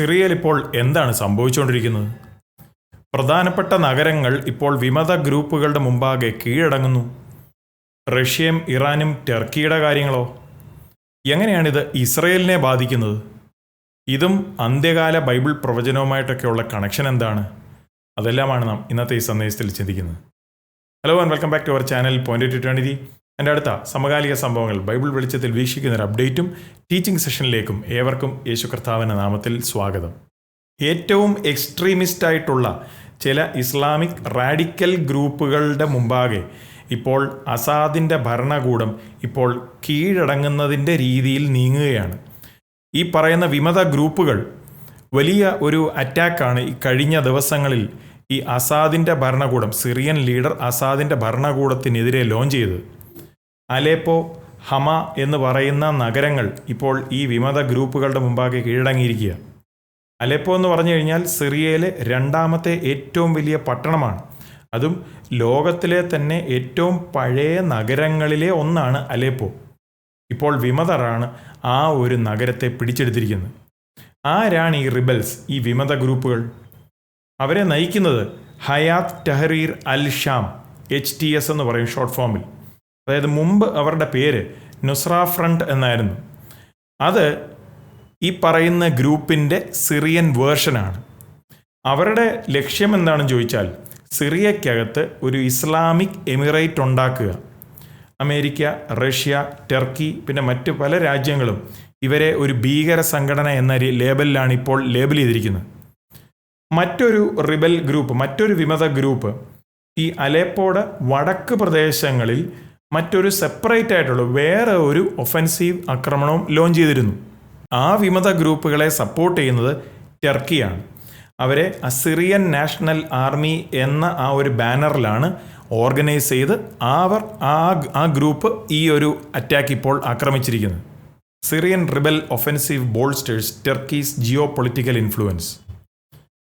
സിറിയയിൽ ഇപ്പോൾ എന്താണ് സംഭവിച്ചുകൊണ്ടിരിക്കുന്നത്? പ്രധാനപ്പെട്ട നഗരങ്ങൾ ഇപ്പോൾ വിമത ഗ്രൂപ്പുകളുടെ മുമ്പാകെ കീഴടങ്ങുന്നു. റഷ്യയും ഇറാനും ടർക്കിയുടെ കാര്യങ്ങളോ? എങ്ങനെയാണിത് ഇസ്രയേലിനെ ബാധിക്കുന്നത്? ഇതും അന്ത്യകാല ബൈബിൾ പ്രവചനവുമായിട്ടൊക്കെയുള്ള കണക്ഷൻ എന്താണ്? അതെല്ലാമാണ് നാം ഇന്നത്തെ ഈ സന്ദേശത്തിൽ ചിന്തിക്കുന്നത്. Hello and welcome back to our channel point to twenty എന്റെ അടുത്ത സമകാലിക സംഭവങ്ങൾ ബൈബിൾ വെളിച്ചത്തിൽ വീക്ഷിക്കുന്ന ഒരു അപ്ഡേറ്റും ടീച്ചിങ് സെഷനിലേക്കും ഏവർക്കും യേശു കർത്താവിന്റെ നാമത്തിൽ സ്വാഗതം. ഏറ്റവും എക്സ്ട്രീമിസ്റ്റ് ആയിട്ടുള്ള ചില ഇസ്ലാമിക് റാഡിക്കൽ ഗ്രൂപ്പുകളുടെ മുമ്പാകെ ഇപ്പോൾ അസാദിന്റെ ഭരണകൂടം ഇപ്പോൾ കീഴടങ്ങുന്നതിന്റെ രീതിയിൽ നീങ്ങുകയാണ്. ഈ പറയുന്ന വിമത ഗ്രൂപ്പുകൾ വലിയ ഒരു അറ്റാക്കാണ് ഈ കഴിഞ്ഞ ദിവസങ്ങളിൽ ഈ അസാദിന്റെ ഭരണകൂടം സിറിയൻ ലീഡർ അസാദിന്റെ ഭരണകൂടത്തിനെതിരെ ലോഞ്ച് ചെയ്തത്. അലേപ്പോ ഹമ എന്ന് പറയുന്ന നഗരങ്ങൾ ഇപ്പോൾ ഈ വിമത ഗ്രൂപ്പുകളുടെ മുമ്പാകെ കീഴടങ്ങിയിരിക്കുക. അലേപ്പോ എന്ന് പറഞ്ഞു കഴിഞ്ഞാൽ സിറിയയിലെ രണ്ടാമത്തെ ഏറ്റവും വലിയ പട്ടണമാണ്. അതും ലോകത്തിലെ തന്നെ ഏറ്റവും പഴയ നഗരങ്ങളിലെ ഒന്നാണ് അലേപ്പോ. ഇപ്പോൾ വിമതരാണ് ആ ഒരു നഗരത്തെ പിടിച്ചെടുത്തിരിക്കുന്നത്. ആരാണ് ഈ റിബൽസ് ഈ വിമത ഗ്രൂപ്പുകൾ? അവരെ നയിക്കുന്നത് Hayat Tahrir al Sham H T S എന്ന് പറയും ഷോർട്ട് ഫോമിൽ അതായത് മുമ്പ് അവരുടെ പേര് നുസ്ര ഫ്രണ്ട് എന്നായിരുന്നു. അത് ഈ പറയുന്ന ഗ്രൂപ്പിന്റെ സിറിയൻ വേർഷനാണ് അവരുടെ ലക്ഷ്യം എന്താണെന്ന് ചോദിച്ചാൽ സിറിയക്കകത്ത് ഒരു ഇസ്ലാമിക് എമിറേറ്റ് ഉണ്ടാക്കുക. അമേരിക്ക റഷ്യ ടർക്കി പിന്നെ മറ്റ് പല രാജ്യങ്ങളും ഇവരെ ഒരു ഭീകര സംഘടന എന്ന ലേബലിലാണ് ഇപ്പോൾ ലേബൽ ചെയ്തിരിക്കുന്നത്. മറ്റൊരു റിബൽ ഗ്രൂപ്പ് മറ്റൊരു വിമത ഗ്രൂപ്പ് ഈ അലേപ്പോടെ വടക്ക് പ്രദേശങ്ങളിൽ മറ്റൊരു സെപ്പറേറ്റ് ആയിട്ടുള്ള വേറെ ഒരു ഒഫൻസീവ് ആക്രമണവും ലോഞ്ച് ചെയ്തിരുന്നു. ആ വിമത ഗ്രൂപ്പുകളെ സപ്പോർട്ട് ചെയ്യുന്നത് ടർക്കിയാണ്. അവരെ അസിറിയൻ നാഷണൽ ആർമി എന്ന ആ ഒരു ബാനറിലാണ് ഓർഗനൈസ് ചെയ്ത് അവർ ആ ആ ഗ്രൂപ്പ് ഈ ഒരു അറ്റാക്ക് ഇപ്പോൾ ആക്രമിച്ചിരിക്കുന്നത്. Syrian rebel offensive bolsters Turkey's geopolitical influence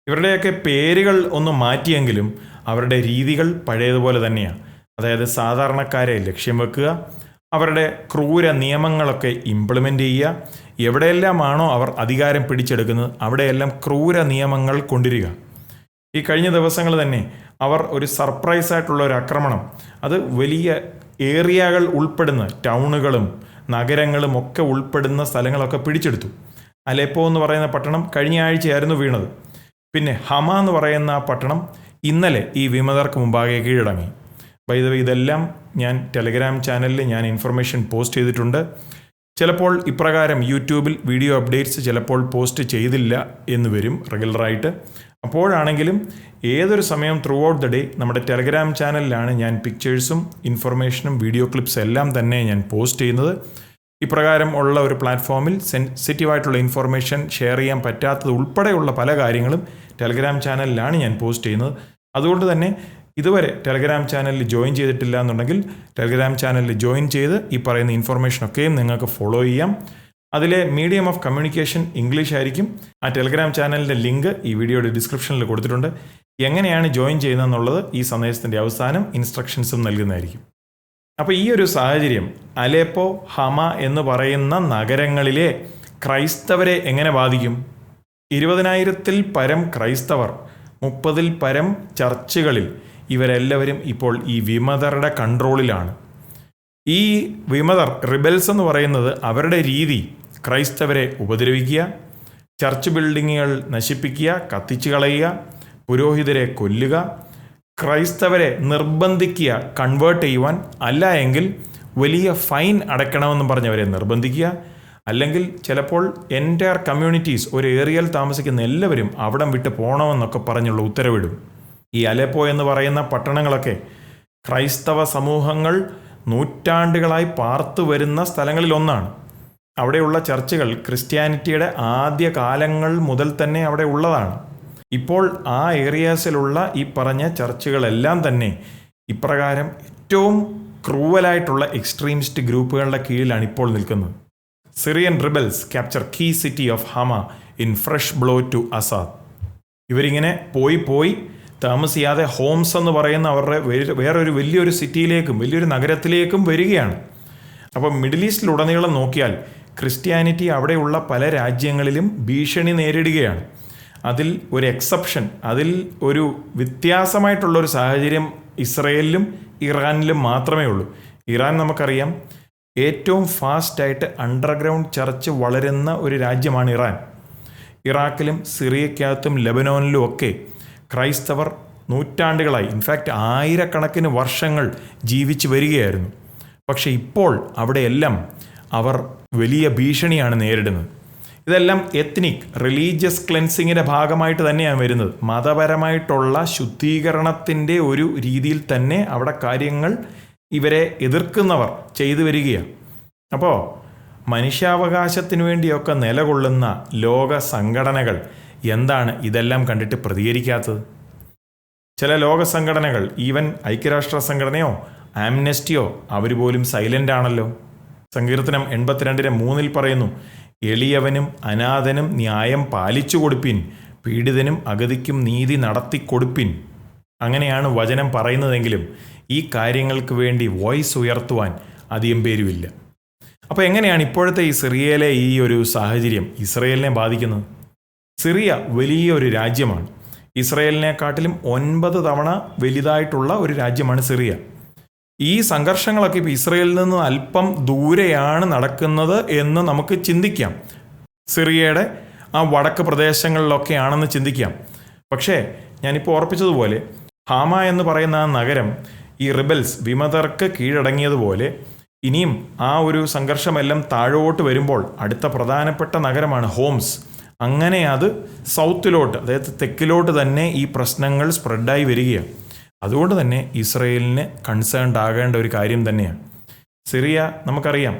ഇവരുടെയൊക്കെ പേരുകൾ ഒന്ന് മാറ്റിയെങ്കിലും അവരുടെ രീതികൾ പഴയതുപോലെ തന്നെയാണ്. അതായത് സാധാരണക്കാരെ ലക്ഷ്യം വെക്കുക അവരുടെ ക്രൂര നിയമങ്ങളൊക്കെ ഇംപ്ലിമെന്റ് ചെയ്യുക എവിടെയെല്ലാമാണോ അവർ അധികാരം പിടിച്ചെടുക്കുന്നത് അവിടെയെല്ലാം ക്രൂര നിയമങ്ങൾ കൊണ്ടുവരിക. ഈ കഴിഞ്ഞ ദിവസങ്ങൾ തന്നെ അവർ ഒരു സർപ്രൈസ് ആയിട്ടുള്ള ഒരു ആക്രമണം. അത് വലിയ ഏരിയകൾ ഉൾപ്പെടുന്ന ടൗണുകളും നഗരങ്ങളും ഒക്കെ ഉൾപ്പെടുന്ന സ്ഥലങ്ങളൊക്കെ പിടിച്ചെടുത്തു. അലേപ്പോ എന്ന് പറയുന്ന പട്ടണം കഴിഞ്ഞ ആഴ്ചയായിരുന്നു വീണത്. പിന്നെ ഹമ എന്ന് പറയുന്ന ആ പട്ടണം ഇന്നലെ ഈ വിമതർക്ക് മുമ്പാകെ കീഴടങ്ങി. വൈദവ ഇതെല്ലാം ഞാൻ ടെലഗ്രാം ചാനലിൽ ഞാൻ ഇൻഫർമേഷൻ പോസ്റ്റ് ചെയ്തിട്ടുണ്ട്. ചിലപ്പോൾ ഇപ്രകാരം യൂട്യൂബിൽ വീഡിയോ അപ്ഡേറ്റ്സ് ചിലപ്പോൾ പോസ്റ്റ് ചെയ്തില്ല എന്ന് വരും റെഗുലറായിട്ട് അപ്പോഴാണെങ്കിലും ഏതൊരു സമയം ത്രൂ ഔട്ട് ദ ഡേ നമ്മുടെ ടെലഗ്രാം ചാനലിലാണ് ഞാൻ പിക്ചേഴ്സും ഇൻഫർമേഷനും വീഡിയോ ക്ലിപ്സ് എല്ലാം തന്നെ ഞാൻ പോസ്റ്റ് ചെയ്യുന്നത്. ഇപ്രകാരം ഉള്ള ഒരു പ്ലാറ്റ്ഫോമിൽ സെൻസിറ്റീവായിട്ടുള്ള ഇൻഫർമേഷൻ ഷെയർ ചെയ്യാൻ പറ്റാത്തത് ഉൾപ്പെടെയുള്ള പല കാര്യങ്ങളും ടെലഗ്രാം ചാനലിലാണ് ഞാൻ പോസ്റ്റ് ചെയ്യുന്നത്. അതുകൊണ്ട് തന്നെ ഇതുവരെ ടെലഗ്രാം ചാനലിൽ ജോയിൻ ചെയ്തിട്ടില്ല എന്നുണ്ടെങ്കിൽ ടെലഗ്രാം ചാനലിൽ ജോയിൻ ചെയ്ത് ഈ പറയുന്ന ഇൻഫർമേഷനൊക്കെയും നിങ്ങൾക്ക് ഫോളോ ചെയ്യാം. അതിലെ മീഡിയം ഓഫ് കമ്മ്യൂണിക്കേഷൻ ഇംഗ്ലീഷ് ആയിരിക്കും. ആ ടെലഗ്രാം ചാനലിന്റെ ലിങ്ക് ഈ വീഡിയോയുടെ ഡിസ്ക്രിപ്ഷനിൽ കൊടുത്തിട്ടുണ്ട്. എങ്ങനെയാണ് ജോയിൻ ചെയ്യുന്നതെന്നുള്ളത് ഈ സന്ദേശത്തിന്റെ അവസാനം ഇൻസ്ട്രക്ഷൻസും നൽകുന്നതായിരിക്കും. അപ്പോൾ ഈ ഒരു സാഹചര്യം അലേപ്പോ ഹമ എന്ന് പറയുന്ന നഗരങ്ങളിലെ ക്രൈസ്തവരെ എങ്ങനെ ബാധിക്കും? ഇരുപതിനായിരത്തിൽ പരം ക്രൈസ്തവർ മുപ്പതിൽ പരം ചർച്ചുകളിൽ ഇവരെല്ലാവരും ഇപ്പോൾ ഈ വിമതരുടെ കൺട്രോളിലാണ്. ഈ വിമതർ റിബൽസ് എന്ന് പറയുന്നത് അവരുടെ രീതി ക്രൈസ്തവരെ ഉപദ്രവിക്കുക ചർച്ച് ബിൽഡിങ്ങുകൾ നശിപ്പിക്കുക കത്തിച്ചു കളയുക പുരോഹിതരെ കൊല്ലുക ക്രൈസ്തവരെ നിർബന്ധിക്കുക കൺവേർട്ട് ചെയ്യുവാൻ അല്ല എങ്കിൽ വലിയ ഫൈൻ അടയ്ക്കണമെന്ന് പറഞ്ഞവരെ നിർബന്ധിക്കുക. അല്ലെങ്കിൽ ചിലപ്പോൾ എന്റയർ കമ്മ്യൂണിറ്റീസ് ഒരു ഏരിയയിൽ താമസിക്കുന്ന എല്ലാവരും അവിടം വിട്ട് പോകണമെന്നൊക്കെ പറഞ്ഞുള്ള ഉത്തരവിടും. ഈ അലപ്പോ എന്ന് പറയുന്ന പട്ടണങ്ങളൊക്കെ ക്രൈസ്തവ സമൂഹങ്ങൾ നൂറ്റാണ്ടുകളായി പാർത്തു വരുന്ന സ്ഥലങ്ങളിലൊന്നാണ് അവിടെയുള്ള ചർച്ചുകൾ ക്രിസ്ത്യാനിറ്റിയുടെ ആദ്യ കാലങ്ങൾ മുതൽ തന്നെ അവിടെ ഉള്ളതാണ്. ഇപ്പോൾ ആ ഏരിയാസിലുള്ള ഈ പറഞ്ഞ ചർച്ചുകളെല്ലാം തന്നെ ഇപ്രകാരം ഏറ്റവും ക്രൂവലായിട്ടുള്ള എക്സ്ട്രീമിസ്റ്റ് ഗ്രൂപ്പുകളുടെ കീഴിലാണ് ഇപ്പോൾ നിൽക്കുന്നത്. Syrian rebels capture key city of Hama in fresh blow to Assad. ഇവരിങ്ങനെ പോയി പോയി താമസിയാതെ ഹോംസ് എന്ന് പറയുന്ന അവരുടെ വേറെ- വേറൊരു വലിയൊരു സിറ്റിയിലേക്കും വലിയൊരു നഗരത്തിലേക്കും വരികയാണ്. അപ്പം മിഡിൽ ഈസ്റ്റിലുടനീളം നോക്കിയാൽ ക്രിസ്ത്യാനിറ്റി അവിടെയുള്ള പല രാജ്യങ്ങളിലും ഭീഷണി നേരിടുകയാണ്. അതിൽ ഒരു എക്സെപ്ഷൻ അതിൽ ഒരു വ്യത്യാസമായിട്ടുള്ള ഒരു സാഹചര്യം ഇസ്രയേലിലും ഇറാനിലും മാത്രമേ ഉള്ളൂ. ഇറാൻ നമുക്കറിയാം ഏറ്റവും ഫാസ്റ്റായിട്ട് അണ്ടർഗ്രൗണ്ട് ചർച്ച് വളരുന്ന ഒരു രാജ്യമാണ് ഇറാൻ. ഇറാഖിലും സിറിയക്കകത്തും ലെബനോനിലും ഒക്കെ ക്രൈസ്തവർ നൂറ്റാണ്ടുകളായി ഇൻഫാക്റ്റ് ആയിരക്കണക്കിന് വർഷങ്ങൾ ജീവിച്ചു വരികയായിരുന്നു. പക്ഷേ ഇപ്പോൾ അവിടെയെല്ലാം അവർ വലിയ ഭീഷണിയാണ് നേരിടുന്നത്. ഇതെല്ലാം എത്നിക് റിലീജിയസ് ക്ലെൻസിങ്ങിന്റെ ഭാഗമായിട്ട് തന്നെയാണ് വരുന്നത്. മതപരമായിട്ടുള്ള ശുദ്ധീകരണത്തിന്റെ ഒരു രീതിയിൽ തന്നെ അവിടെ കാര്യങ്ങൾ ഇവരെ എതിർക്കുന്നവർ ചെയ്തു വരികയാണ്. അപ്പോൾ മനുഷ്യാവകാശത്തിനു വേണ്ടിയൊക്കെ നിലകൊള്ളുന്ന ലോക സംഘടനകൾ എന്താണ് ഇതെല്ലാം കണ്ടിട്ട് പ്രതികരിക്കാത്തത്? ചില ലോക സംഘടനകൾ ഈവൻ ഐക്യരാഷ്ട്ര സംഘടനയോ ആംനെസ്റ്റിയോ അവർ പോലും സൈലന്റ് ആണല്ലോ. സങ്കീർത്തനം എൺപത്തിരണ്ടിന് മൂന്നിൽ പറയുന്നു എളിയവനും അനാഥനും ന്യായം പാലിച്ചു കൊടുപ്പിൻ പീഡിതനും അഗതിക്കും നീതി നടത്തി കൊടുപ്പിൻ. അങ്ങനെയാണ് വചനം പറയുന്നതെങ്കിലും ഈ കാര്യങ്ങൾക്ക് വേണ്ടി വോയിസ് ഉയർത്തുവാൻ അധികം പേരുമില്ല. അപ്പോൾ എങ്ങനെയാണ് ഇപ്പോഴത്തെ ഈ സിറിയയിലെ ഈ ഒരു സാഹചര്യം ഇസ്രയേലിനെ ബാധിക്കുന്നത്? സിറിയ വലിയൊരു രാജ്യമാണ്. ഇസ്രയേലിനെക്കാട്ടിലും ഒൻപത് തവണ വലുതായിട്ടുള്ള ഒരു രാജ്യമാണ് സിറിയ. ഈ സംഘർഷങ്ങളൊക്കെ ഇപ്പോൾ ഇസ്രയേലിൽ നിന്ന് അല്പം ദൂരെയാണ് നടക്കുന്നത് എന്ന് നമുക്ക് ചിന്തിക്കാം. സിറിയയുടെ ആ വടക്ക് പ്രദേശങ്ങളിലൊക്കെയാണെന്ന് ചിന്തിക്കാം. പക്ഷേ ഞാനിപ്പോൾ ഓർപ്പിച്ചതുപോലെ ഹാമ എന്ന് പറയുന്ന ആ നഗരം ഈ റിബൽസ് വിമതർക്ക് കീഴടങ്ങിയതുപോലെ ഇനിയും ആ ഒരു സംഘർഷമെല്ലാം താഴോട്ട് വരുമ്പോൾ അടുത്ത പ്രധാനപ്പെട്ട നഗരമാണ് ഹോംസ്. അങ്ങനെ അത് സൗത്തിലോട്ട് അതായത് തെക്കിലോട്ട് തന്നെ ഈ പ്രശ്നങ്ങൾ സ്പ്രെഡായി വരികയാണ്. അതുകൊണ്ട് തന്നെ ഇസ്രയേലിന് കൺസേൺഡ് ആകേണ്ട ഒരു കാര്യം തന്നെയാണ്. സിറിയ നമുക്കറിയാം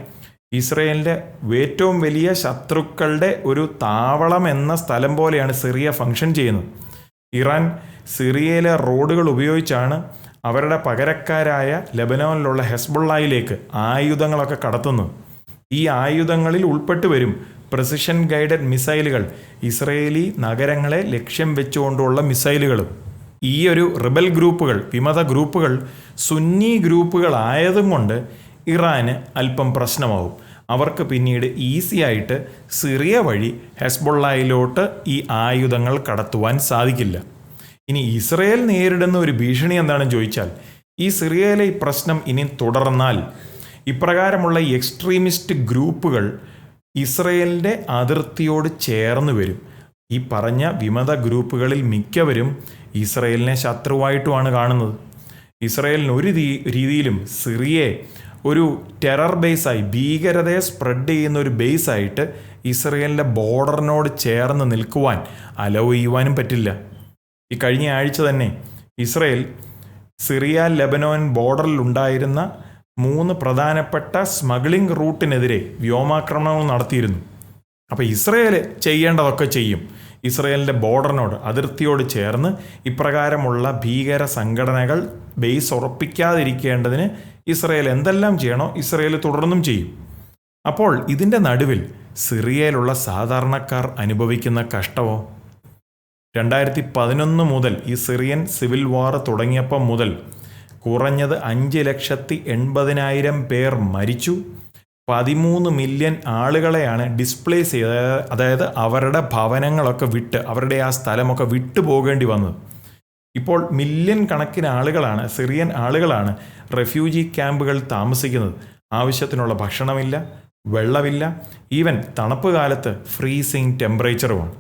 ഇസ്രയേലിന്റെ ഏറ്റവും വലിയ ശത്രുക്കളുടെ ഒരു താവളം എന്ന സ്ഥലം പോലെയാണ് സിറിയ ഫങ്ഷൻ ചെയ്യുന്നത്. ഇറാൻ സിറിയയിലെ റോഡുകൾ ഉപയോഗിച്ചാണ് അവരുടെ പകരക്കാരായ ലബനോനിലുള്ള ഹെസ്ബുള്ളയിലേക്ക് ആയുധങ്ങളൊക്കെ കടത്തുന്നത്. ഈ ആയുധങ്ങളിൽ ഉൾപ്പെട്ടു വരും പ്രസിഷൻ ഗൈഡഡ് മിസൈലുകൾ ഇസ്രയേലി നഗരങ്ങളെ ലക്ഷ്യം വെച്ചുകൊണ്ടുള്ള മിസൈലുകളും ഈ ഒരു റിബൽ ഗ്രൂപ്പുകൾ വിമത ഗ്രൂപ്പുകൾ സുന്നി ഗ്രൂപ്പുകളായതും കൊണ്ട് ഇറാന് അല്പം പ്രശ്നമാവും. അവർക്ക് പിന്നീട് ഈസി ആയിട്ട് സിറിയ വഴി ഹെസ്ബൊള്ളയിലോട്ട് ഈ ആയുധങ്ങൾ കടത്തുവാൻ സാധിക്കില്ല. ഇനി ഇസ്രയേൽ നേരിടുന്ന ഒരു ഭീഷണി എന്താണെന്ന് ചോദിച്ചാൽ ഈ സിറിയയിലെ ഈ പ്രശ്നം ഇനി തുടർന്നാൽ ഇപ്രകാരമുള്ള എക്സ്ട്രീമിസ്റ്റ് ഗ്രൂപ്പുകൾ ഇസ്രയേലിന്റെ അതിർത്തിയോട് ചേർന്ന് വരും. ഈ പറഞ്ഞ വിമത ഗ്രൂപ്പുകളിൽ മിക്കവരും ഇസ്രയേലിനെ ശത്രുവായിട്ടുമാണ് കാണുന്നത്. ഇസ്രയേലിന് ഒരു രീതിയിലും സിറിയയെ ഒരു ടെറർ ബേസായി ഭീകരതയെ സ്പ്രെഡ് ചെയ്യുന്ന ഒരു ബേസായിട്ട് ഇസ്രയേലിന്റെ ബോർഡറിനോട് ചേർന്ന് നിൽക്കുവാൻ അലോ ചെയ്യുവാനും പറ്റില്ല. ഈ കഴിഞ്ഞ ആഴ്ച തന്നെ ഇസ്രയേൽ സിറിയ ലെബനോൻ ബോർഡറിൽ ഉണ്ടായിരുന്ന മൂന്ന് പ്രധാനപ്പെട്ട സ്മഗ്ലിംഗ് റൂട്ടിനെതിരെ വ്യോമാക്രമണങ്ങൾ നടത്തിയിരുന്നു. അപ്പോൾ ഇസ്രയേൽ ചെയ്യേണ്ടതൊക്കെ ചെയ്യും. ഇസ്രയേലിന്റെ ബോർഡറിനോട് അതിർത്തിയോട് ചേർന്ന് ഇപ്രകാരമുള്ള ഭീകര സംഘടനകൾ ബേസ് ഉറപ്പിക്കാതിരിക്കേണ്ടതിന് ഇസ്രയേൽ എന്തെല്ലാം ചെയ്യണോ ഇസ്രയേൽ തുടർന്നും ചെയ്യും. അപ്പോൾ ഇതിന്റെ നടുവിൽ സിറിയയിലുള്ള സാധാരണക്കാർ അനുഭവിക്കുന്ന കഷ്ടമോ? രണ്ടായിരത്തി പതിനൊന്ന് മുതൽ ഈ സിറിയൻ സിവിൽ വാർ തുടങ്ങിയപ്പം മുതൽ കുറഞ്ഞത് അഞ്ച് ലക്ഷത്തി എൺപതിനായിരം പേർ മരിച്ചു. പതിമൂന്ന് മില്യൺ ആളുകളെയാണ് ഡിസ്പ്ലേസ് ചെയ്ത അതായത് അവരുടെ ഭവനങ്ങളൊക്കെ വിട്ട് അവരുടെ ആ സ്ഥലമൊക്കെ വിട്ടു പോകേണ്ടി വന്നത്. ഇപ്പോൾ മില്യൺ കണക്കിന് ആളുകളാണ് സിറിയൻ ആളുകളാണ് റെഫ്യൂജി ക്യാമ്പുകൾ താമസിക്കുന്നത്. ആവശ്യത്തിനുള്ള ഭക്ഷണമില്ല വെള്ളമില്ല ഈവൻ തണുപ്പ് കാലത്ത് ഫ്രീസിങ് ടെമ്പറേച്ചറുമാണ്.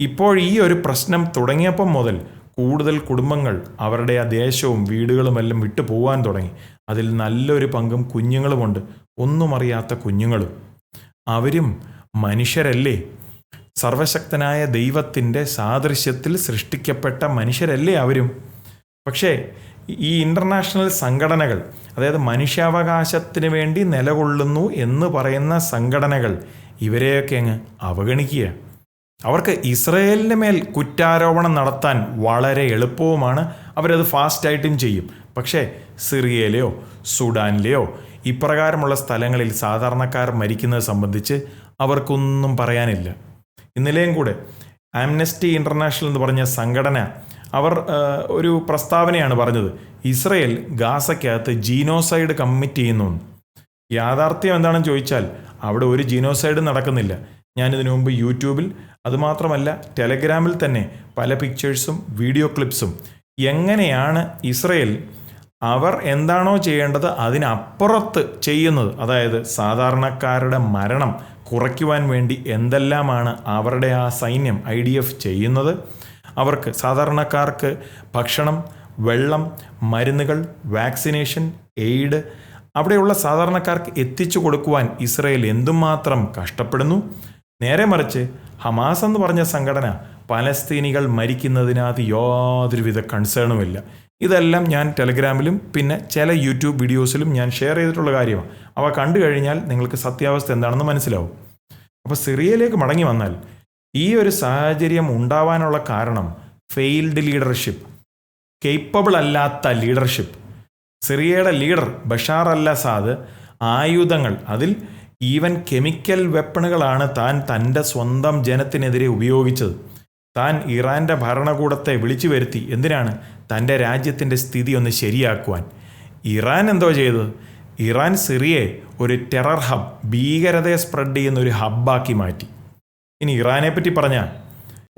ഇപ്പോൾ ഈ ഒരു പ്രശ്നം തുടങ്ങിയപ്പം മുതൽ കൂടുതൽ കുടുംബങ്ങൾ അവരുടെ ആ ദേശവും വീടുകളുമെല്ലാം വിട്ടു പോകാൻ തുടങ്ങി. അതിൽ നല്ലൊരു പങ്കും കുഞ്ഞുങ്ങളുമുണ്ട്. ഒന്നും അറിയാത്ത കുഞ്ഞുങ്ങളും. അവരും മനുഷ്യരല്ലേ? സർവശക്തനായ ദൈവത്തിന്റെ സാദൃശ്യത്തിൽ സൃഷ്ടിക്കപ്പെട്ട മനുഷ്യരല്ലേ അവരും? പക്ഷേ ഈ ഇന്റർനാഷണൽ സംഘടനകൾ അതായത് മനുഷ്യാവകാശത്തിന് വേണ്ടി നിലകൊള്ളുന്നു എന്ന് പറയുന്ന സംഘടനകൾ ഇവരെയൊക്കെ അങ്ങ് അവഗണിക്കുക അവർക്ക് ഇസ്രയേലിന്റെ മേൽ കുറ്റാരോപണം നടത്താൻ വളരെ എളുപ്പവുമാണ്. അവരത് ഫാസ്റ്റായിട്ടും ചെയ്യും. പക്ഷേ സിറിയയിലെയോ സുഡാനിലെയോ ഇപ്രകാരമുള്ള സ്ഥലങ്ങളിൽ സാധാരണക്കാർ മരിക്കുന്നത് സംബന്ധിച്ച് അവർക്കൊന്നും പറയാനില്ല. ഇന്നലെയും കൂടെ ആംനസ്റ്റി ഇന്റർനാഷണൽ എന്ന് പറഞ്ഞ സംഘടന അവർ ഒരു പ്രസ്താവനയാണ് പറഞ്ഞത്. ഇസ്രയേൽ ഗാസയ്ക്കകത്ത് ജീനോസൈഡ് കമ്മിറ്റ് ചെയ്യുന്നു യാഥാർത്ഥ്യം എന്താണെന്ന് ചോദിച്ചാൽ അവിടെ ഒരു ജീനോസൈഡ് നടക്കുന്നില്ല. ഞാനിതിനു മുമ്പ് യൂട്യൂബിൽ അതുമാത്രമല്ല ടെലഗ്രാമിൽ തന്നെ പല പിക്ചേഴ്സും വീഡിയോ ക്ലിപ്സും എങ്ങനെയാണ് ഇസ്രയേൽ അവർ എന്താണോ ചെയ്യേണ്ടത് അതിനപ്പുറത്ത് ചെയ്യുന്നത്? അതായത് സാധാരണക്കാരുടെ മരണം കുറയ്ക്കുവാൻ വേണ്ടി എന്തെല്ലാമാണ് അവരുടെ ആ സൈന്യം ഐ ഡി എഫ് ചെയ്യുന്നത്? അവർക്ക് സാധാരണക്കാർക്ക് ഭക്ഷണം വെള്ളം മരുന്നുകൾ വാക്സിനേഷൻ എയ്ഡ് അവിടെയുള്ള സാധാരണക്കാർക്ക് എത്തിച്ചു കൊടുക്കുവാൻ ഇസ്രയേൽ എന്തുമാത്രം കഷ്ടപ്പെടുന്നു? നേരെ മറിച്ച് ഹമാസ് എന്ന് പറഞ്ഞ സംഘടന പലസ്തീനികൾ മരിക്കുന്നതിനകത്ത് യാതൊരുവിധ കൺസേണുമില്ല ഇതെല്ലാം ഞാൻ ടെലഗ്രാമിലും പിന്നെ ചില യൂട്യൂബ് വീഡിയോസിലും ഞാൻ ഷെയർ ചെയ്തിട്ടുള്ള കാര്യമാണ്. അവ കണ്ടു കഴിഞ്ഞാൽ നിങ്ങൾക്ക് സത്യാവസ്ഥ എന്താണെന്ന് മനസ്സിലാവും. അപ്പോൾ സിറിയയിലേക്ക് മടങ്ങി വന്നാൽ ഈ ഒരു സാഹചര്യം ഉണ്ടാവാനുള്ള കാരണം ഫെയിൽഡ് ലീഡർഷിപ്പ് കേപ്പബിൾ അല്ലാത്ത ലീഡർഷിപ്പ് സിറിയയുടെ ലീഡർ ബഷാർ അൽ അസാദ് ആയുധങ്ങൾ അതിൽ ഈവൻ കെമിക്കൽ വെപ്പണുകളാണ് താൻ തന്റെ സ്വന്തം ജനത്തിനെതിരെ ഉപയോഗിച്ചത്. താൻ ഇറാന്റെ ഭരണകൂടത്തെ വിളിച്ചു വരുത്തി. എന്തിനാണ് തന്റെ രാജ്യത്തിന്റെ സ്ഥിതി ഒന്ന് ശരിയാക്കുവാൻ? ഇറാൻ എന്തോ ചെയ്തത് ഇറാൻ സിറിയെ ഒരു ടെറർ ഹബ് ഭീകരതയെ സ്പ്രെഡ് ചെയ്യുന്ന ഒരു ഹബ്ബാക്കി മാറ്റി. ഇനി ഇറാനെ പറ്റി പറഞ്ഞാൽ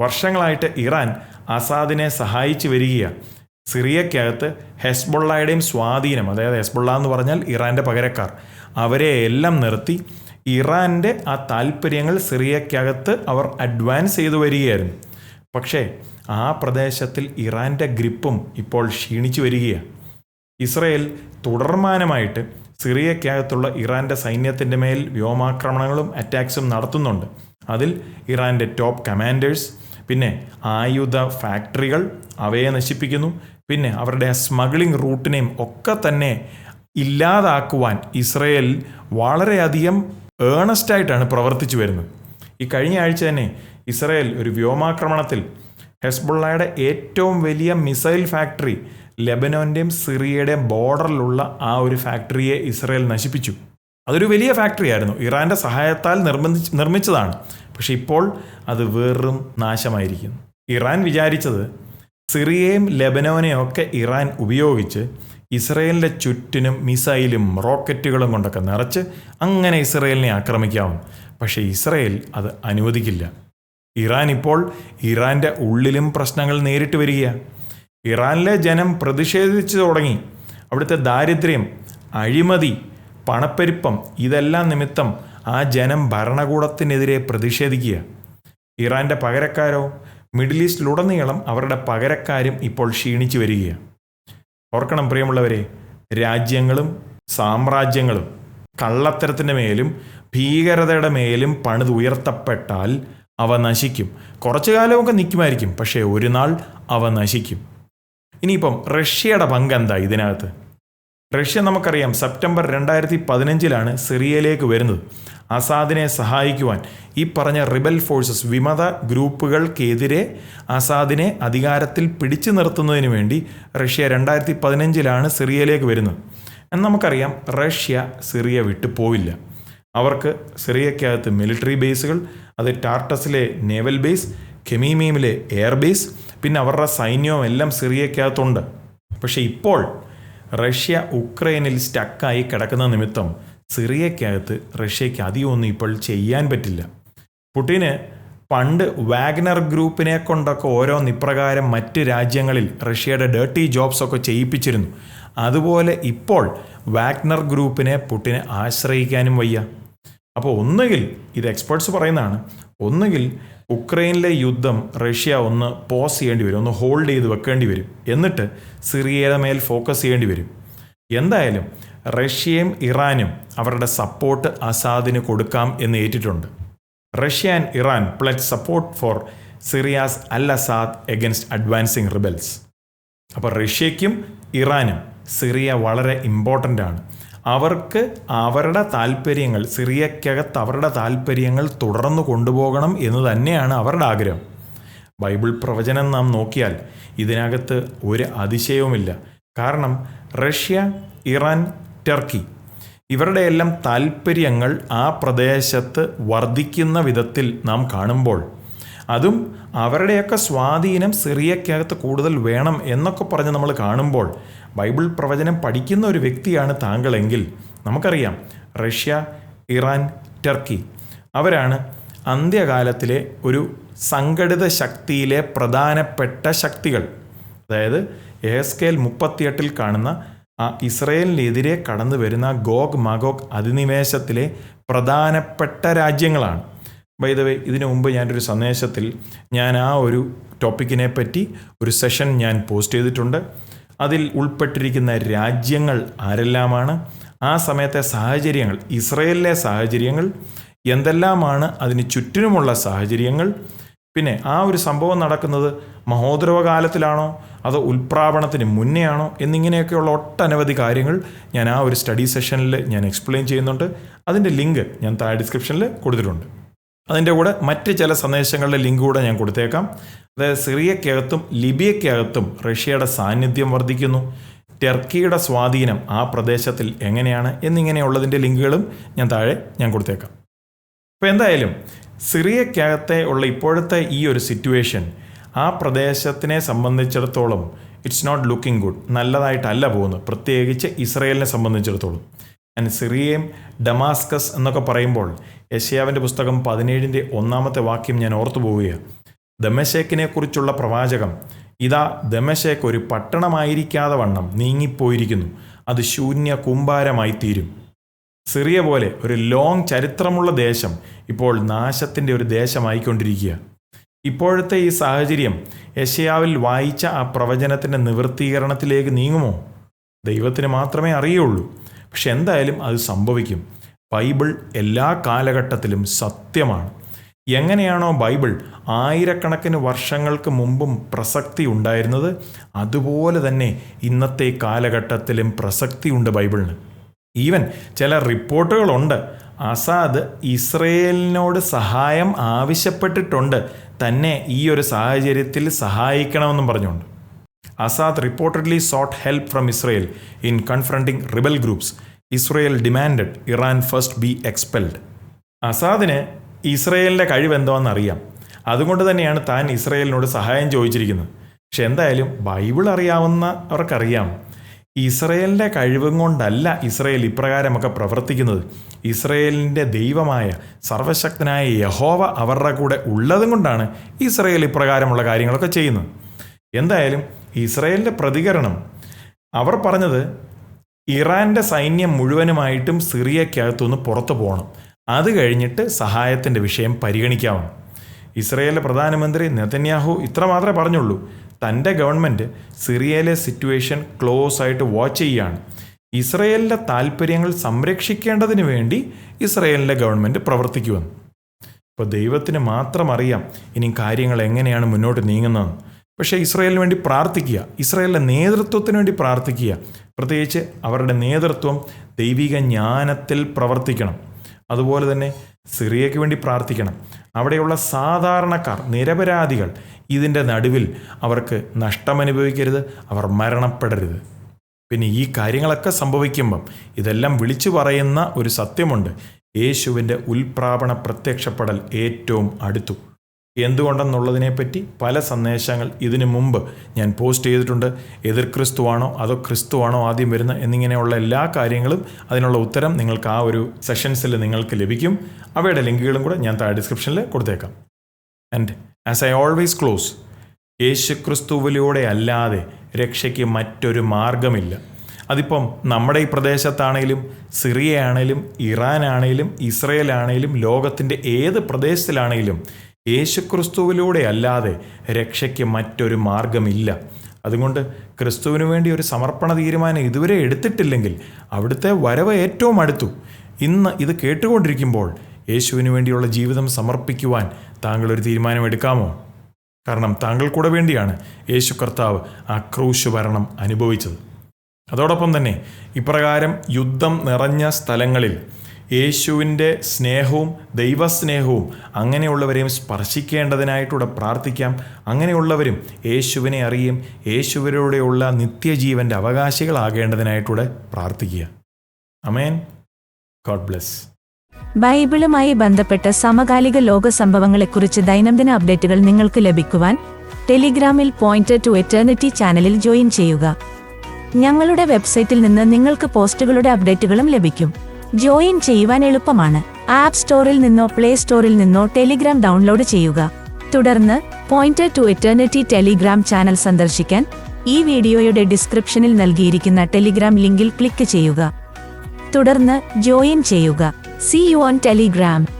വർഷങ്ങളായിട്ട് ഇറാൻ അസാദിനെ സഹായിച്ചു വരികയാണ് സിറിയക്കകത്ത് ഹെസ്ബുള്ളയുടെയും സ്വാധീനം അതായത് ഹെസ്ബുള്ള എന്ന് പറഞ്ഞാൽ ഇറാന്റെ പകരക്കാർ അവരെ എല്ലാം നിർത്തി. ഇറാന്റെ ആ താല്പര്യങ്ങൾ സിറിയക്കകത്ത് അവർ അഡ്വാൻസ് ചെയ്തു വരികയായിരുന്നു. പക്ഷേ ആ പ്രദേശത്തിൽ ഇറാന്റെ ഗ്രിപ്പും ഇപ്പോൾ ക്ഷീണിച്ചു വരികയാണ്. ഇസ്രയേൽ തുടർമാനമായിട്ട് സിറിയക്കകത്തുള്ള ഇറാന്റെ സൈന്യത്തിന്റെ മേൽ വ്യോമാക്രമണങ്ങളും അറ്റാക്സും നടത്തുന്നുണ്ട്. അതിൽ ഇറാന്റെ ടോപ്പ് കമാൻഡേഴ്സ് പിന്നെ ആയുധ ഫാക്ടറികൾ അവയെ നശിപ്പിക്കുന്നു. പിന്നെ അവരുടെ സ്മഗ്ലിംഗ് റൂട്ടിനെയും ഒക്കെ തന്നെ ഇല്ലാതാക്കുവാൻ ഇസ്രയേൽ വളരെയധികം ഏണസ്റ്റായിട്ടാണ് പ്രവർത്തിച്ചു വരുന്നത്. ഈ കഴിഞ്ഞ ആഴ്ച തന്നെ ഇസ്രയേൽ ഒരു വ്യോമാക്രമണത്തിൽ ഹെസ്ബുള്ളയുടെ ഏറ്റവും വലിയ മിസൈൽ ഫാക്ടറി ലെബനോന്റെയും സിറിയയുടെയും ബോർഡറിലുള്ള ആ ഒരു ഫാക്ടറിയെ ഇസ്രയേൽ നശിപ്പിച്ചു. അതൊരു വലിയ ഫാക്ടറി ആയിരുന്നു ഇറാന്റെ സഹായത്താൽ നിർബന്ധിച്ച് നിർമ്മിച്ചതാണ്. പക്ഷെ ഇപ്പോൾ അത് വെറും നാശമായിരിക്കുന്നു. ഇറാൻ വിചാരിച്ചത് സിറിയയും ലെബനോനെയും ഒക്കെ ഇറാൻ ഉപയോഗിച്ച് ഇസ്രയേലിന്റെ ചുറ്റിനും മിസൈലും റോക്കറ്റുകളും കൊണ്ടൊക്കെ നിറച്ച് അങ്ങനെ ഇസ്രയേലിനെ ആക്രമിക്കാവും പക്ഷേ ഇസ്രയേൽ അത് അനുവദിക്കില്ല. ഇറാൻ ഇപ്പോൾ ഇറാന്റെ ഉള്ളിലും പ്രശ്നങ്ങൾ നേരിട്ട് വരികയാണ് ഇറാനിലെ ജനം പ്രതിഷേധിച്ചു തുടങ്ങി. അവിടുത്തെ ദാരിദ്ര്യം അഴിമതി പണപ്പെരുപ്പം ഇതെല്ലാം നിമിത്തം ആ ജനം ഭരണകൂടത്തിനെതിരെ പ്രതിഷേധിക്കുക. ഇറാന്റെ പകരക്കാരോ മിഡിൽ ഈസ്റ്റിലുടനീളം അവരുടെ പകരക്കാരും ഇപ്പോൾ ക്ഷീണിച്ചു വരികയാണ് ഓർക്കണം പ്രിയമുള്ളവരെ രാജ്യങ്ങളും സാമ്രാജ്യങ്ങളും കള്ളത്തരത്തിന്റെ മേലും ഭീകരതയുടെ മേലും പണിത് ഉയർത്തപ്പെട്ടാൽ അവ നശിക്കും. കുറച്ചു കാലമൊക്കെ നിൽക്കുമായിരിക്കും പക്ഷേ ഒരു നാൾ അവ നശിക്കും. ഇനിയിപ്പം റഷ്യയുടെ പങ്ക് എന്താ ഇതിനകത്ത്? റഷ്യ നമുക്കറിയാം സെപ്റ്റംബർ രണ്ടായിരത്തി പതിനഞ്ചിലാണ് സിറിയയിലേക്ക് വരുന്നത്. അസാദിനെ സഹായിക്കുവാൻ ഈ പറഞ്ഞ റിബൽ ഫോഴ്സസ് വിമത ഗ്രൂപ്പുകൾക്കെതിരെ അസാദിനെ അധികാരത്തിൽ പിടിച്ചു നിർത്തുന്നതിന് വേണ്ടി റഷ്യ രണ്ടായിരത്തി പതിനഞ്ചിലാണ് സിറിയയിലേക്ക് വരുന്നത്. എന്ന് നമുക്കറിയാം റഷ്യ സിറിയ വിട്ടു പോവില്ല. അവർക്ക് സിറിയക്കകത്ത് മിലിറ്ററി ബേസുകൾ അത് ടാർട്ടസിലെ നേവൽ ബേസ് കെമീമീമിലെ എയർ ബേസ് പിന്നെ അവരുടെ സൈന്യവും എല്ലാം സിറിയക്കകത്തുണ്ട് പക്ഷേ ഇപ്പോൾ റഷ്യ ഉക്രൈനിൽ സ്റ്റക്കായി കിടക്കുന്ന നിമിത്തം സിറിയക്കകത്ത് റഷ്യയ്ക്ക് അധികമൊന്നും ഇപ്പോൾ ചെയ്യാൻ പറ്റില്ല. പുടിന് പണ്ട് വാഗ്നർ ഗ്രൂപ്പിനെ കൊണ്ടൊക്കെ ഓരോ നിപ്രകാരം മറ്റ് രാജ്യങ്ങളിൽ റഷ്യയുടെ ഡേർട്ടി ജോബ്സ് ഒക്കെ ചെയ്യിപ്പിച്ചിരുന്നു. അതുപോലെ ഇപ്പോൾ വാഗ്നർ ഗ്രൂപ്പിനെ പുട്ടിനെ ആശ്രയിക്കാനും വയ്യ. അപ്പോൾ ഒന്നുകിൽ ഇത് എക്സ്പേർട്സ് പറയുന്നതാണ് ഒന്നുകിൽ ഉക്രൈനിലെ യുദ്ധം റഷ്യ ഒന്ന് പോസ് ചെയ്യേണ്ടി വരും ഒന്ന് ഹോൾഡ് ചെയ്ത് വെക്കേണ്ടി വരും. എന്നിട്ട് സിറിയയുടെ മേൽ ഫോക്കസ് ചെയ്യേണ്ടി വരും. എന്തായാലും റഷ്യയും ഇറാനും അവരുടെ സപ്പോർട്ട് അസാദിന് കൊടുക്കാം എന്ന് ഏറ്റിട്ടുണ്ട്. Russia and Iran pledge support for Syria's al Assad against advancing rebels അപ്പോൾ റഷ്യയ്ക്കും ഇറാനും സിറിയ വളരെ ഇമ്പോർട്ടന്റ് ആണ്. അവർക്ക് അവരുടെ താല്പര്യങ്ങൾ സിറിയക്കകത്ത് അവരുടെ താല്പര്യങ്ങൾ തുടർന്നു കൊണ്ടുപോകണം എന്ന് തന്നെയാണ് അവരുടെ ആഗ്രഹം. ബൈബിൾ പ്രവചനം നാം നോക്കിയാൽ ഇതിനകത്ത് ഒരു അതിശയവുമില്ല. കാരണം റഷ്യ ഇറാൻ ടർക്കി ഇവരുടെ എല്ലാം താല്പര്യങ്ങൾ ആ പ്രദേശത്ത് വർദ്ധിക്കുന്ന വിധത്തിൽ നാം കാണുമ്പോൾ അതും അവരുടെയൊക്കെ സ്വാധീനം സിറിയക്കകത്ത് കൂടുതൽ വേണം എന്നൊക്കെ പറഞ്ഞ് നമ്മൾ കാണുമ്പോൾ ബൈബിൾ പ്രവചനം പഠിക്കുന്ന ഒരു വ്യക്തിയാണ് താങ്കളെങ്കിൽ നമുക്കറിയാം റഷ്യ ഇറാൻ ടർക്കി അവരാണ് അന്ത്യകാലത്തിലെ ഒരു സംഘടിത ശക്തിയിലെ പ്രധാനപ്പെട്ട ശക്തികൾ. അതായത് എഹസ്കേൽ മുപ്പത്തിയെട്ടിൽ കാണുന്ന ആ ഇസ്രയേലിനെതിരെ കടന്നു വരുന്ന ഗോഗ് മഗോഗ് അധിനിവേശത്തിലെ പ്രധാനപ്പെട്ട രാജ്യങ്ങളാണ്. വൈദവേ ഇതിനു മുമ്പ് ഞാനൊരു സന്ദേശത്തിൽ ഞാൻ ആ ഒരു ടോപ്പിക്കിനെ പറ്റി ഒരു സെഷൻ ഞാൻ പോസ്റ്റ് ചെയ്തിട്ടുണ്ട്. അതിൽ ഉൾപ്പെട്ടിരിക്കുന്ന രാജ്യങ്ങൾ ആരെല്ലാമാണ്? ആ സമയത്തെ സാഹചര്യങ്ങൾ ഇസ്രയേലിലെ സാഹചര്യങ്ങൾ എന്തെല്ലാമാണ് അതിന് ചുറ്റിനുമുള്ള സാഹചര്യങ്ങൾ? പിന്നെ ആ ഒരു സംഭവം നടക്കുന്നത് മഹോദരവ കാലത്തിലാണോ അതോ ഉൽപ്രാപണത്തിന് മുന്നേ ആണോ എന്നിങ്ങനെയൊക്കെയുള്ള ഒട്ടനവധി കാര്യങ്ങൾ ഞാൻ ആ ഒരു സ്റ്റഡി സെഷനിൽ ഞാൻ എക്സ്പ്ലെയിൻ ചെയ്യുന്നുണ്ട്. അതിന്റെ ലിങ്ക് ഞാൻ താഴെ ഡിസ്ക്രിപ്ഷനിൽ കൊടുത്തിട്ടുണ്ട്. അതിന്റെ കൂടെ മറ്റ് ചില സന്ദേശങ്ങളുടെ ലിങ്ക് കൂടെ ഞാൻ കൊടുത്തേക്കാം. അതായത് സിറിയക്കകത്തും ലിബിയക്കകത്തും റഷ്യയുടെ സാന്നിധ്യം വർദ്ധിക്കുന്നു. ടർക്കിയുടെ സ്വാധീനം ആ പ്രദേശത്തിൽ എങ്ങനെയാണ് എന്നിങ്ങനെയുള്ളതിന്റെ ലിങ്കുകളും ഞാൻ താഴെ ഞാൻ കൊടുത്തേക്കാം. അപ്പോൾ എന്തായാലും സിറിയക്കകത്തെ ഉള്ള ഇപ്പോഴത്തെ ഈ ഒരു സിറ്റുവേഷൻ ആ പ്രദേശത്തിനെ സംബന്ധിച്ചിടത്തോളം ഇറ്റ്സ് നോട്ട് ലുക്കിംഗ് ഗുഡ് നല്ലതായിട്ടല്ല പോകുന്നത്. പ്രത്യേകിച്ച് ഇസ്രയേലിനെ സംബന്ധിച്ചിടത്തോളം. ആൻഡ് സിറിയയും ഡമാസ്കസ് എന്നൊക്കെ പറയുമ്പോൾ യശയാവിന്റെ പുസ്തകം പതിനേഴിന്റെ ഒന്നാമത്തെ വാക്യം ഞാൻ ഓർത്തു പോവുകയാണ്. ദമശേക്കിനെ കുറിച്ചുള്ള പ്രവാചകം ഇതാ ദമശേക്ക് ഒരു പട്ടണമായിരിക്കാതെ വണ്ണം നീങ്ങിപ്പോയിരിക്കുന്നു. അത് ശൂന്യ കുമ്പാരമായി തീരും. സിറിയ പോലെ ഒരു ലോങ് ചരിത്രമുള്ള ദേശം ഇപ്പോൾ നാശത്തിന്റെ ഒരു ദേശമായിക്കൊണ്ടിരിക്കുക ഇപ്പോഴത്തെ ഈ സാഹചര്യം യശയാവിൽ വായിച്ച ആ പ്രവചനത്തിന്റെ നിവൃത്തീകരണത്തിലേക്ക് നീങ്ങുമോ? ദൈവത്തിന് മാത്രമേ അറിയുള്ളൂ. പക്ഷെ എന്തായാലും അത് സംഭവിക്കും. ബൈബിൾ എല്ലാ കാലഘട്ടത്തിലും സത്യമാണ്. എങ്ങനെയാണോ ബൈബിൾ ആയിരക്കണക്കിന് വർഷങ്ങൾക്ക് മുമ്പും പ്രസക്തി ഉണ്ടായിരുന്നത് അതുപോലെ തന്നെ ഇന്നത്തെ കാലഘട്ടത്തിലും പ്രസക്തിയുണ്ട് ബൈബിളിന്. ഈവൻ ചില റിപ്പോർട്ടുകളുണ്ട്. അസാദ് ഇസ്രയേലിനോട് സഹായം ആവശ്യപ്പെട്ടിട്ടുണ്ട്. തന്നെ ഈ ഒരു സാഹചര്യത്തിൽ സഹായിക്കണമെന്നും പറഞ്ഞുകൊണ്ട്. Assad reportedly sought help from Israel in confronting rebel groups Israel demanded Iran first be expelled അസാദിന് ഇസ്രയേലിന്റെ കഴിവെന്തോന്ന് അറിയാം. അതുകൊണ്ട് തന്നെയാണ് താൻ ഇസ്രയേലിനോട് സഹായം ചോദിച്ചിരിക്കുന്നത്. പക്ഷെ എന്തായാലും ബൈബിൾ അറിയാവുന്നവർക്കറിയാം. ഇസ്രയേലിന്റെ കഴിവും കൊണ്ടല്ല ഇസ്രയേൽ ഇപ്രകാരമൊക്കെ പ്രവർത്തിക്കുന്നത്. ഇസ്രയേലിന്റെ ദൈവമായ സർവശക്തനായ യഹോവ അവരുടെ കൂടെ ഉള്ളതും കൊണ്ടാണ് ഇസ്രയേൽ ഇപ്രകാരമുള്ള കാര്യങ്ങളൊക്കെ ചെയ്യുന്നത്. എന്തായാലും ഇസ്രയേലിന്റെ പ്രതികരണം. അവർ പറഞ്ഞത് ഇറാന്റെ സൈന്യം മുഴുവനുമായിട്ടും സിറിയക്കകത്തുനിന്ന് പുറത്തു പോകണം. അത് കഴിഞ്ഞിട്ട് സഹായത്തിന്റെ വിഷയം പരിഗണിക്കാമെന്ന് ഇസ്രയേലിലെ പ്രധാനമന്ത്രി നെതന്യാഹു ഇത്ര മാത്രമേ പറഞ്ഞുള്ളൂ. തന്റെ ഗവൺമെന്റ് സിറിയയിലെ സിറ്റുവേഷൻ ക്ലോസ് ആയിട്ട് വാച്ച് ചെയ്യുകയാണ് ഇസ്രയേലിന്റെ താല്പര്യങ്ങൾ സംരക്ഷിക്കേണ്ടതിന് വേണ്ടി ഇസ്രയേലിന്റെ ഗവൺമെന്റ് പ്രവർത്തിക്കുമെന്ന്. ഇപ്പോൾ ദൈവത്തിന് മാത്രം അറിയാം ഇനി കാര്യങ്ങൾ എങ്ങനെയാണ് മുന്നോട്ട് നീങ്ങുന്നതെന്ന്. പക്ഷേ ഇസ്രയേലിന് വേണ്ടി പ്രാർത്ഥിക്കുക ഇസ്രയേലിന്റെ നേതൃത്വത്തിന് വേണ്ടി പ്രാർത്ഥിക്കുക. പ്രത്യേകിച്ച് അവരുടെ നേതൃത്വം ദൈവിക ജ്ഞാനത്തിൽ പ്രവർത്തിക്കണം. അതുപോലെ തന്നെ സിറിയയ്ക്ക് വേണ്ടി പ്രാർത്ഥിക്കണം. അവിടെയുള്ള സാധാരണക്കാർ നിരപരാധികൾ ഇതിന്റെ നടുവിൽ അവർക്ക് നഷ്ടമനുഭവിക്കരുത് അവർ മരണപ്പെടരുത്. പിന്നെ ഈ കാര്യങ്ങളൊക്കെ സംഭവിക്കുമ്പം ഇതെല്ലാം വിളിച്ചു പറയുന്ന ഒരു സത്യമുണ്ട്. യേശുവിന്റെ ഉൽപ്രാപണ പ്രത്യക്ഷപ്പെടൽ ഏറ്റവും അടുത്തു. എന്തുകൊണ്ടെന്നുള്ളതിനെപ്പറ്റി പല സന്ദേശങ്ങൾ ഇതിനു മുമ്പ് ഞാൻ പോസ്റ്റ് ചെയ്തിട്ടുണ്ട്. എതിർ ക്രിസ്തുവാണോ അതോ ക്രിസ്തുവാണോ ആദ്യം വരുന്ന എന്നിങ്ങനെയുള്ള എല്ലാ കാര്യങ്ങളും അതിനുള്ള ഉത്തരം നിങ്ങൾക്ക് ആ ഒരു സെഷൻസിൽ നിങ്ങൾക്ക് ലഭിക്കും. അവയുടെ ലിങ്കുകളും കൂടെ ഞാൻ താഴെ ഡിസ്ക്രിപ്ഷനിൽ കൊടുത്തേക്കാം. And as I always close യേശു ക്രിസ്തുവിലൂടെ അല്ലാതെ രക്ഷയ്ക്ക് മറ്റൊരു മാർഗമില്ല അതിപ്പം നമ്മുടെ ഈ പ്രദേശത്താണേലും സിറിയ ആണേലും ഇറാൻ ആണേലും ലോകത്തിന്റെ ഏത് പ്രദേശത്തിലാണേലും യേശു ക്രിസ്തുവിലൂടെ അല്ലാതെ രക്ഷയ്ക്ക് മറ്റൊരു മാർഗമില്ല. അതുകൊണ്ട് ക്രിസ്തുവിന് വേണ്ടി ഒരു സമർപ്പണ തീരുമാനം ഇതുവരെ എടുത്തിട്ടില്ലെങ്കിൽ അവിടുത്തെ വരവ് ഏറ്റവും അടുത്തു. ഇന്ന് ഇത് കേട്ടുകൊണ്ടിരിക്കുമ്പോൾ യേശുവിന് വേണ്ടിയുള്ള ജീവിതം സമർപ്പിക്കുവാൻ താങ്കൾ ഒരു തീരുമാനം എടുക്കാമോ? കാരണം താങ്കൾ കൂടെ വേണ്ടിയാണ് യേശു കർത്താവ് ആ ഭരണം അനുഭവിച്ചത്. അതോടൊപ്പം തന്നെ ഇപ്രകാരം യുദ്ധം നിറഞ്ഞ സ്ഥലങ്ങളിൽ യേശുവിന്റെ സ്നേഹവും ദൈവസ്നേഹവും അങ്ങനെയുള്ളവരെയും സ്പർശിക്കേണ്ടതിനായിട്ടൂടെ പ്രാർത്ഥിക്കാം. അങ്ങനെയുള്ളവരും യേശുവിനെ അറിയും യേശുവരോടെയുള്ള നിത്യജീവന്റെ അവകാശികളാകേണ്ടതിനായിട്ടൂടെ പ്രാർത്ഥിക്കുക. അമേൻ ഗോഡ് ബ്ലെസ്. ബൈബിളുമായി ബന്ധപ്പെട്ട സമകാലിക ലോക സംഭവങ്ങളെക്കുറിച്ച് ദൈനംദിന അപ്ഡേറ്റുകൾ നിങ്ങൾക്ക് ലഭിക്കുവാൻ ടെലിഗ്രാമിൽ പോയിന്റ് ടു എറ്റേണിറ്റി ചാനലിൽ ജോയിൻ ചെയ്യുക. ഞങ്ങളുടെ വെബ്സൈറ്റിൽ നിന്ന് നിങ്ങൾക്ക് പോസ്റ്റുകളുടെ അപ്ഡേറ്റുകളും ലഭിക്കും. ജോയിൻ ചെയ്യുവാൻ എളുപ്പമാണ്. ആപ്പ് സ്റ്റോറിൽ നിന്നോ പ്ലേ സ്റ്റോറിൽ നിന്നോ ടെലിഗ്രാം ഡൗൺലോഡ് ചെയ്യുക. തുടർന്ന് pointer to eternity Telegram channel സന്ദർശിക്കാൻ ഈ വീഡിയോയുടെ ഡിസ്ക്രിപ്ഷനിൽ നൽകിയിരിക്കുന്ന ടെലിഗ്രാം ലിങ്കിൽ ക്ലിക്ക് ചെയ്യുക. തുടർന്ന് ജോയിൻ ചെയ്യുക. C you on Telegram